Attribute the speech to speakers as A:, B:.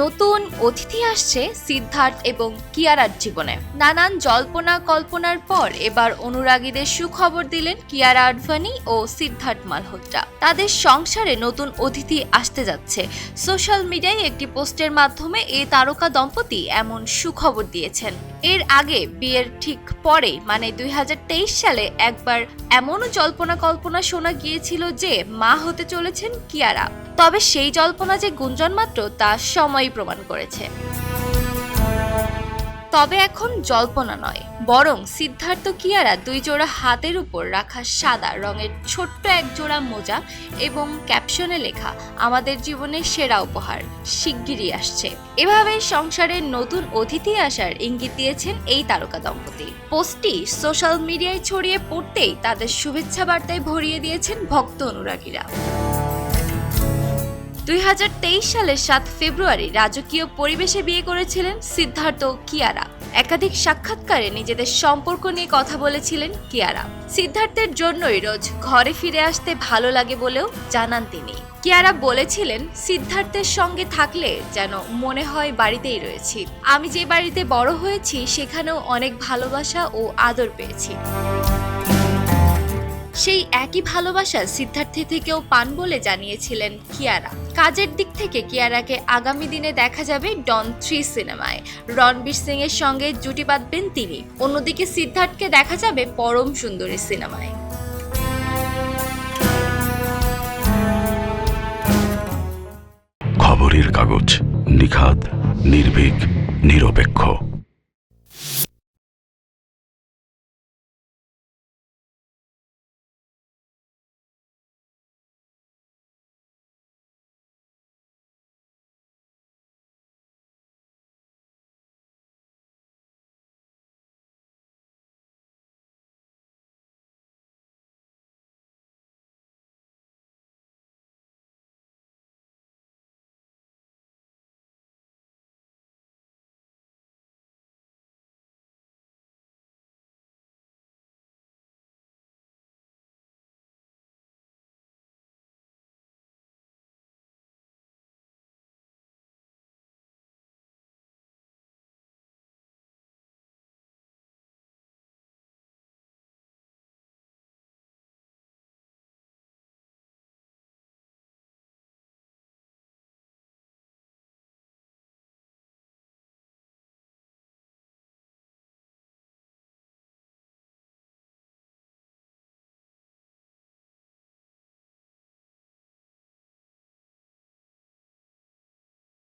A: নতুন অতিথি আসছে সিদ্ধার্থ এবং কিয়ারার জীবনে। নানান জল্পনা কল্পনার পর এবার অনুরাগীদের সুখবর দিলেন কিয়ারা আডভানি ও সিদ্ধার্থ মালহোত্রা। তাদের সংসারে নতুন অতিথি আসতে যাচ্ছে। সোশ্যাল মিডিয়ায় একটি পোস্টের মাধ্যমে এই তারকা দম্পতি এমন সুখবর দিয়েছেন। এর আগে বিয়ের ঠিক পরে মানে দুই হাজার তেইশ সালে একবার এমনও জল্পনা কল্পনা শোনা গিয়েছিল যে মা হতে চলেছেন কিয়ারা। তবে সেই জল্পনা যে গুঞ্জন মাত্র তা সময়ই প্রমাণ করেছে। তবে এখন জল্পনা নয়, বরং সিদ্ধার্থ কিয়ারা দুই জোড়া হাতের উপর রাখা সাদা রঙের ছোট্ট এক জোড়া মোজা এবং ক্যাপশনে লেখা, আমাদের জীবনের সেরা উপহার শিগগিরই আসছে। এভাবে সংসারের নতুন অতিথি আসার ইঙ্গিত দিয়েছেন এই তারকা দম্পতি। পোস্টটি সোশ্যাল মিডিয়ায় ছড়িয়ে পড়তেই তাদের শুভেচ্ছা বার্তায় ভরিয়ে দিয়েছেন ভক্ত অনুরাগীরা। দুই হাজার তেইশ সালের সাত ফেব্রুয়ারি রাজকীয় পরিবেশে বিয়ে করেছিলেন সিদ্ধার্থ কিয়ারা। একাধিক সাক্ষাৎকারে নিজেদের সম্পর্ক নিয়ে কথা বলেছিলেন কিয়ারা। সিদ্ধার্থের জন্যই রোজ ঘরে ফিরে আসতে ভালো লাগে বলেও জানান তিনি। কিয়ারা বলেছিলেন, সিদ্ধার্থের সঙ্গে থাকলে যেন মনে হয় বাড়িতেই রয়েছি। আমি যে বাড়িতে বড় হয়েছি, সেখানেও অনেক ভালোবাসা ও আদর পেয়েছি। সেই একই ভালোবাসা সিদ্ধার্থী থেকেও পান বলে জানিয়েছিলেন কিয়ারা। কাজের দিক থেকে কিয়ারাকে আগামী দিনে দেখা যাবে ডন থ্রি সিনেমায়। রণবীর সিং এর সঙ্গে জুটি বাঁধবেন তিনি। অন্যদিকে সিদ্ধার্থকে দেখা যাবে পরম সুন্দরী সিনেমায়।
B: খবরের কাগজ নিখাত নির্ভীক, নিরপেক্ষ।